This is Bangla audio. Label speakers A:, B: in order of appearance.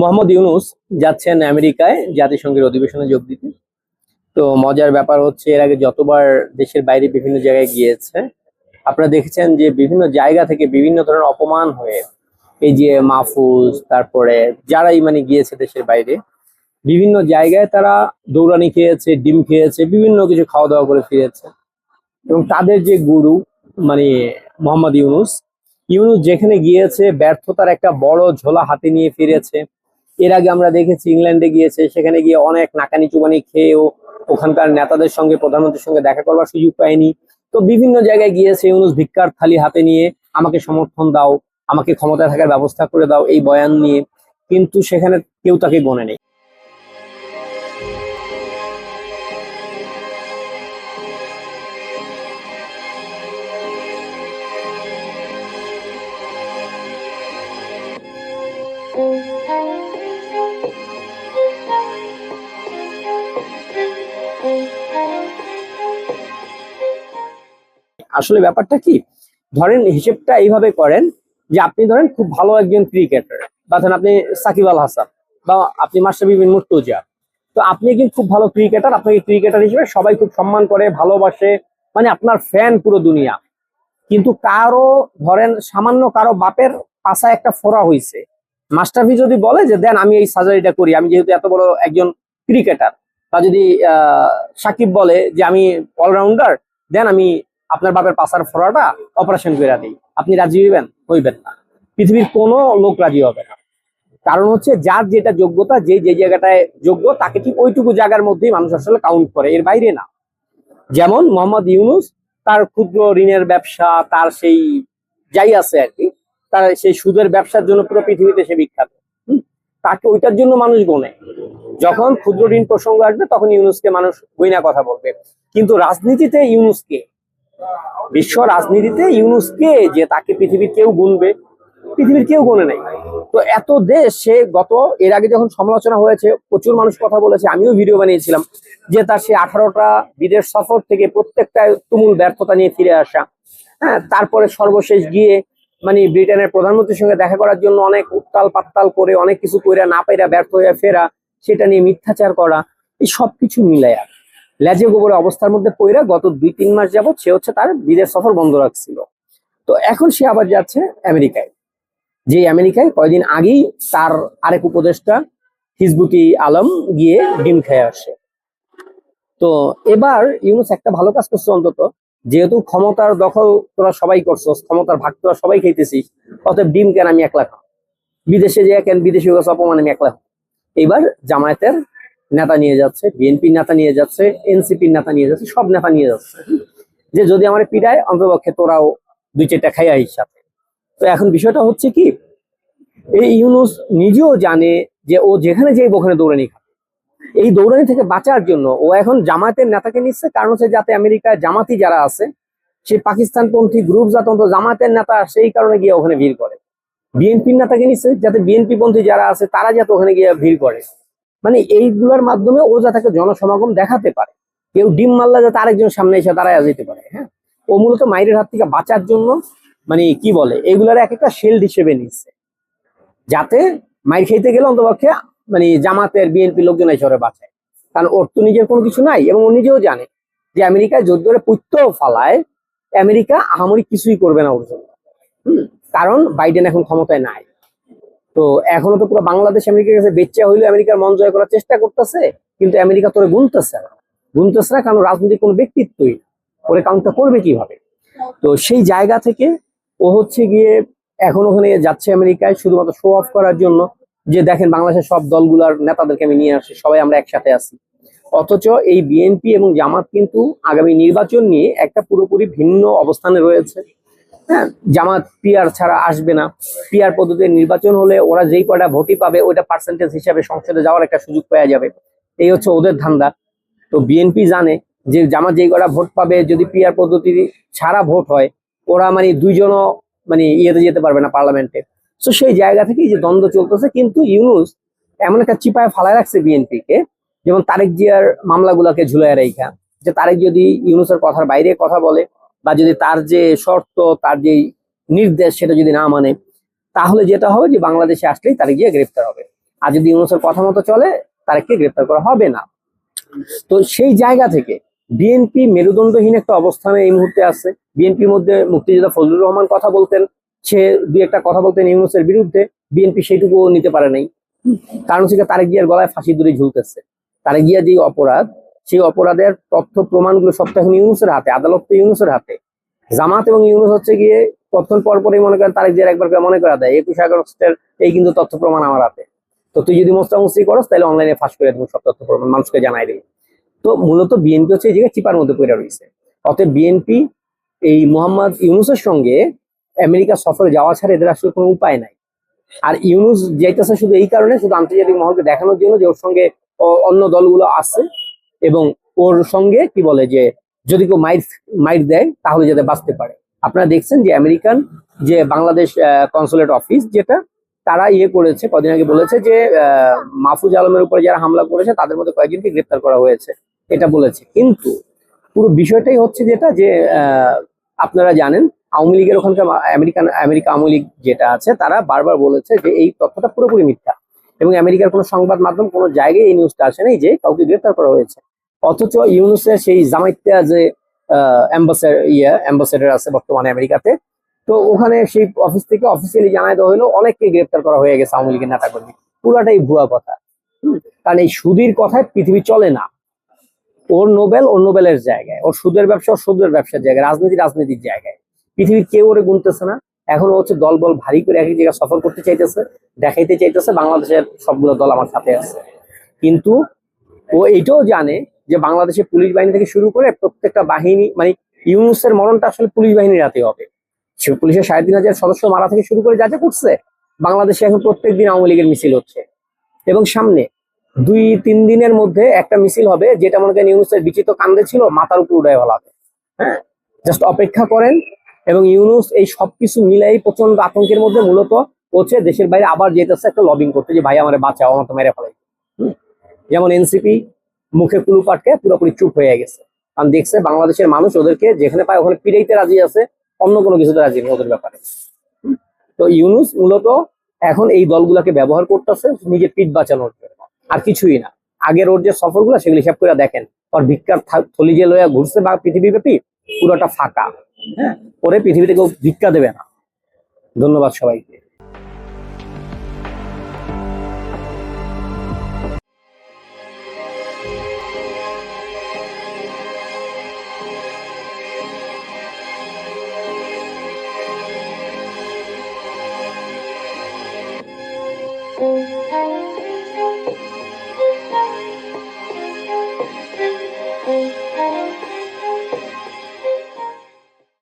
A: মোহাম্মদ ইউনুস যাচ্ছেন আমেরিকায় জাতিসংঘের অধিবেশনে যোগ দিতে। তো মজার ব্যাপার হচ্ছে, এর আগে যতবার দেশের বাইরে বিভিন্ন জায়গায় গিয়েছে, আপনারা দেখেছেন যে বিভিন্ন জায়গা থেকে বিভিন্ন ধরনের অপমান হয়ে, এই যে মাহফুজ, তারপরে যারাই মানে গিয়েছে দেশের বাইরে, বিভিন্ন জায়গায় তারা দৌড়ানি খেয়েছে, ডিম খেয়েছে, বিভিন্ন কিছু খাওয়া দাওয়া করে ফিরেছে। এবং তাদের যে গুরু মানে মোহাম্মদ ইউনুস ইউনুস যেখানে গিয়েছে, ব্যর্থতার একটা বড় ঝোলা হাতে নিয়ে ফিরেছে। এর আগে আমরা দেখেছি ইংল্যান্ডে গিয়েছে, সেখানে গিয়ে অনেক নাকানি চুবানি খেয়েও ওখানকার নেতাদের সঙ্গে, প্রধানমন্ত্রীর সঙ্গে দেখা করবার সুযোগ পায়নি। তো বিভিন্ন জায়গায় গিয়েছে ইউনুস ভিক্ষার থালি হাতে নিয়ে, আমাকে সমর্থন দাও, আমাকে ক্ষমতায় থাকার ব্যবস্থা করে দাও এই বয়ান নিয়ে, কিন্তু সেখানে কেউ তাকে গনে নেই। আসলে ব্যাপারটা কি? ধরেন হিসেবটা এইভাবে করেন যে আপনি ধরেন খুব ভালো একজন ক্রিকেটার। বা ধরেন আপনি সাকিব আল হাসান বা আপনি মাস্টার বিন মুর্তুজা। তো আপনি একজন খুব ভালো ক্রিকেটার, আপনাকে ক্রিকেটার হিসেবে সবাই খুব সম্মান করে, ভালোবাসে মানে আপনার ফ্যান পুরো দুনিয়া। কিন্তু কারও ধরেন সামান্য কারও বাপের পাশায় একটা ফোড়া হয়েছে মাস্টারফি যদি বলে যে, দেন আমি এই সার্জারিটা করি, আমি যেহেতু এত বড় একজন ক্রিকেটার বা যদি সাকিব বলে যে, আমি অলরাউন্ডার দেন আমি আপনার বাপের পাশার ফোড়াটা অপারেশন করে দিই। আপনি রাজি হইবেন? হইবেন না। পৃথিবীর কোনো লোক রাজি হবে না। কারণ হচ্ছে যার যেটা যোগ্যতা, যে যে জায়গাটায় যোগ্য, তাকে ঠিক ওইটুকু জায়গার মধ্যেই মানুষ আসলে কাউন্ট করে, এর বাইরে না। যেমন মোহাম্মদ ইউনুস, তার ক্ষুদ্র ঋণের ব্যবসা, তার সেই যাই আছে আর কি, তার সেই সুদের ব্যবসার জন্য পুরো পৃথিবীতে সে বিখ্যাত? তাকে ওইটার জন্য মানুষ গোনে। যখন ক্ষুদ্র ঋণ প্রসঙ্গ আসবে, তখন ইউনুসকে মানুষ বইনা কথা বলবে। কিন্তু রাজনীতিতে ইউনুসকে বিশ্ব রাজনীতিতে ইউনুসকে যে তাকে পৃথিবীর কেউ গুনবে, পৃথিবীর কেউ গুনে নাই। তো এত দেশ, সে গত, এর আগে যখন সমালোচনা হয়েছে, প্রচুর মানুষ কথা বলেছে, আমিও ভিডিও বানিয়েছিলাম যে তার সে আঠারোটা বিদেশ সফর থেকে প্রত্যেকটা তুমুল ব্যর্থতা নিয়ে ফিরে আসা। হ্যাঁ তারপরে সর্বশেষ গিয়ে মানে ব্রিটেনের প্রধানমন্ত্রীর সঙ্গে দেখা করার জন্য অনেক উত্তাল পাত্তাল করে, অনেক কিছু কইরা না পাইরা ব্যর্থ হয়ে ফেরা, সেটা নিয়ে মিথ্যাচার করা, এই সব সবকিছু মিলাইয়া লেজে গোবরে অবস্থার মধ্যে পইরা গত দুই তিন মাস যাবত সে হচ্ছে তার বিদেশ সফর বন্ধ রাখছিল। তো এখন সে আবার যাচ্ছে আমেরিকায়। যে আমেরিকায় কয়েকদিন আগেই তার আরেক উপদেষ্টা হিজবুতি আলম গিয়ে ডিম খেয়ে আসে। তো এবার ইউনুস একটা ভালো কাজ করছে অন্তত, যেহেতু ক্ষমতার দখল তোরা সবাই করছ ক্ষমতার ভাগ তোরা সবাই খাইতেছিস, অতএব ডিম কেন আমি একলা খাও বিদেশে যে কেন বিদেশি গেছে অপমান আমি একলা। এবার জামায়াতের নেতা নিয়ে যাচ্ছে বিএনপির নেতা নিয়ে যাচ্ছে, এনসিপির নেতা নিয়ে যাচ্ছে, সব নেতা নিয়ে যাচ্ছে। যে যদি আমার পিড়ায়, অন্তপক্ষে তোরাও দুই চারটা খাই আইস সাথে। তো এখন বিষয়টা হচ্ছে কি, এই ইউনুস নিজেও জানে যে ও যেখানে যাই ওখানে দৌড়ানি খাবে। এই দৌড়ানি থেকে বাঁচার জন্য ও এখন জামাতের নেতাকে নিচ্ছে, কারণ হচ্ছে যাতে আমেরিকায় জামাতি যারা আছে সেই পাকিস্তানপন্থী গ্রুপ যাতে অন্তত জামাতের নেতা সেই কারণে গিয়ে ওখানে ভিড় করে। বিএনপির নেতাকে নিচ্ছে, যাতে বিএনপি পন্থী যারা আছে, তারা যাতে ওখানে গিয়ে ভিড় করে। মানে এইগুলোর মাধ্যমে ও যাতে জনসমাগম দেখাতে পারে। কেউ ডিম মারলা যাতে আরেকজন সামনে এসে দাঁড়ায় যেতে পারে হ্যাঁ? ও মূলত মাইরের হাত থেকে বাঁচার জন্য মানে কি বলে এগুলার এক একটা শিল্ড হিসেবে নিচ্ছে যাতে মাইর খেতে গেলে অন্তপক্ষে মানে জামাতের বিএনপি লোকজন এসে বাঁচায়। কারণ ওর তো নিজের কোনো কিছু নাই এবং ও নিজেও জানে যে আমেরিকায় ধরে পুত্তও ফালায় আমেরিকা আহামরি কিছুই করবে না ওর জন্য। হুম, কারণ বাইডেন এখন ক্ষমতায় নাই। তো এখনও তো পুরো বাংলাদেশ আমেরিকার কাছে বেচ্চা হইলে আমেরিকার মন জয় করার চেষ্টা করতেছে, কিন্তু আমেরিকা তোরে গুনতেছে না। গুনতেছে না কারণ রাজনৈতিক কোনো ব্যক্তিত্বই। ওরে কাউন্টটা করবে কীভাবে? তো সেই জায়গা থেকে ও হচ্ছে গিয়ে এখন ওখানে যাচ্ছে আমেরিকায় শুধুমাত্র শো অফ করার জন্য। যে দেখেন বাংলাদেশের সব দলগুলার নেতাদেরকে আমি নিয়ে আসি, সবাই আমরা একসাথে আছি। অথচ এই বিএনপি এবং জামাত কিন্তু আগামী নির্বাচন নিয়ে একটা পুরোপুরি ভিন্ন অবস্থানে রয়েছে। হ্যাঁ জামাত পিয়ার ছাড়া আসবে না। পিয়ার পদ্ধতিতে নির্বাচন হলে ওরা যেই কটা ভোটই পাবে, ওইটা পার্সেন্টেজ হিসাবে সংসদে যাওয়ার একটা সুযোগ পাওয়া যাবে। এই হচ্ছে ওদের ধান্দা। তো বিএনপি জানে যে জামাত যেই কটা ভোট পাবে, যদি পিয়ার পদ্ধতি ছাড়া ভোট হয়, ওরা মানে দুইজনও মানে ইয়েতে যেতে পারবে না পার্লামেন্টে। তো সেই জায়গা থেকেই যে দ্বন্দ্ব চলতেছে, কিন্তু ইউনুস এমন একটা চিপায় ফালায় রাখছে বিএনপি কে যেমন তারেক জিয়ার মামলাগুলোকে ঝুলাই রেখা যে তারেক যদি ইউনুসের কথার বাইরে কথা বলে বা যদি তার যে শর্ত, তার যে নির্দেশ সেটা যদি না মানে তাহলে যেটা হবে যে বাংলাদেশে আসলেই তারেক গিয়ে গ্রেফতার হবে। আর যদি ইউনুসের কথা মতো চলে তারেককে গ্রেপ্তার করা হবে না। তো সেই জায়গা থেকে বিএনপি মেরুদণ্ডহীন একটা অবস্থানে এই মুহূর্তে আছে। বিএনপির মধ্যে মুক্তিযোদ্ধা ফজলুর রহমান কথা বলতেন। সে দুই একটা কথা বলতেন ইউনুসের বিরুদ্ধে। বিএনপি সেইটুকু নিতে পারে নাই। কারণ হচ্ছে গিয়ে তারেক জিয়ার গলায় ফাঁসি দড়ি ঝুলতেছে। তারেক জিয়া যে অপরাধ সেই অপরাধের তথ্য প্রমাণগুলো সব তো এখন ইউনুসের হাতে, আদালত তো ইউনুসের হাতে। জামাত এবং ইউনুস হচ্ছে গিয়ে কতক্ষণ পর পরই মনে করেন তারেক জিয়ার একবার মনে করা দেয়। একুশ আগস্টের এই কিন্তু তথ্য প্রমাণ আমার হাতে। তো তুই যদি মোস্তামুস্তি করস, তাহলে অনলাইনে ফাঁস করে দেবো সব তথ্য প্রমাণ, মানুষকে জানাই দেবে। তো মূলত বিএনপি হচ্ছে এই জায়গায় চিপার মধ্যে পড়ে রয়েছে। অতএব বিএনপি এই মোহাম্মদ ইউনুসের সঙ্গে আমেরিকা সফরে যাওয়া ছাড়া এদের আসলে কোনো উপায় নাই। আর ইউনুস যাইতেছে শুধু এই কারণে, শুধু আন্তর্জাতিক মহলকে দেখানোর জন্য যে ওর সঙ্গে অন্য দলগুলো আছে। এবং ওর সঙ্গে কি বলে যে, যদি কেউ মাইট মাইট দেয়, তাহলে যাতে বাঁচতে পারে। আপনারা দেখছেন যে আমেরিকান যে বাংলাদেশ কনসুলেট অফিস যেটা, তারা ইয়ে করেছে, কদিন আগে বলেছে যে মাহফুজ আলমের উপরে যারা হামলা করেছে, তাদের মধ্যে কয়েকজনকে গ্রেপ্তার করা হয়েছে। এটা বলেছে। কিন্তু পুরো বিষয়টাই হচ্ছে যেটা যে আপনারা জানেন, আওয়ামী লীগের ওখানকার আমেরিকান, আমেরিকা আওয়ামী লীগ যেটা আছে, তারা বারবার বলেছে যে, এই তথ্যটা পুরোপুরি মিথ্যা। এবং আমেরিকার কোনো সংবাদ মাধ্যম, কোনো জায়গায় এই নিউজটা আসে নাই যে, কাউকে গ্রেপ্তার করা হয়েছে। অথচ ইউনুসের সেই জামাইত্যা যে অ্যাম্বাসেডার ইয়ে অ্যাম্বাসেডার আছে বর্তমানে আমেরিকাতে, তো ওখানে সেই অফিস থেকে অফিসিয়ালি জানাই দেওয়া হলো, অনেককে গ্রেপ্তার করা হয়ে গেছে আওয়ামী লীগের নেতা কর্মী পুরাটাই ভুয়া কথা। কারণ এই সুদীর কথায় পৃথিবী চলে না। ওর নোবেল, ওর নোবেলের জায়গায়। ওর সুদের ব্যবসা, ওর সুদের ব্যবসার জায়গায়। রাজনীতি, রাজনীতির জায়গায়। পৃথিবীর কেউ ওরে গুনতেছে না। এখন হচ্ছে দল বল ভারী করে এক জায়গায় সফর করতে চাইতেছে, দেখাইতে চাইতেছে, বাংলাদেশের সবগুলো দল আমার সাথে আছে। কিন্তু ও এইটাও জানে যে বাংলাদেশের পুলিশ বাহিনী থেকে শুরু করে প্রত্যেকটা বাহিনী মানে ইউনুসের মরণটা আসলে পুলিশ বাহিনীর হাতে হবে। পুলিশের সাড়ে তিন হাজার সদস্য মারা থেকে শুরু করে যা যা করছে বাংলাদেশে এখন প্রত্যেক দিন আওয়ামী লীগের মিছিল হচ্ছে। এবং সামনে দুই, তিন দিনের মধ্যে একটা মিছিল হবে, যেটা মনে করেন ইউনুসের বিচিত কান্দে ছিল, মাথার উপর উড়ায় ফেলা হবে হ্যাঁ? জাস্ট অপেক্ষা করেন এবং ইউনুস এই সবকিছু মিলাই প্রচণ্ড আতঙ্কের মধ্যে মূলত হচ্ছে দেশের বাইরে আবার যেতেছে একটা লবিং করতে যে, ভাই, আমার বাঁচাও আমার তো মেরে ফেলাই। যেমন এনসিপি মুখে কুলু পাটকে পুরোপুরি চুপ হয়ে গেছে। কারণ দেখছে বাংলাদেশের মানুষ ওদেরকে যেখানে পায় ওখানে পিড়াইতে রাজি আছে, অন্য কোনো কিছুতে রাজি নেই ওদের ব্যাপারে। তো ইউনুস মূলত এখন এই দলগুলাকে ব্যবহার করতেছে নিজের পিঠ বাঁচানোর জন্য। আর কিছুই না। আগের ওর যে সফরগুলো সেগুলি হিসাব করে দেখেন। ওর ভিক্ষার থলি যে লইয়া ঘুরছে বা পৃথিবী ব্যাপী পুরোটা ফাঁকা। হ্যাঁ? ওরে পৃথিবীতে কেউ ভিক্ষা দেবে না। ধন্যবাদ সবাইকে। Thank you.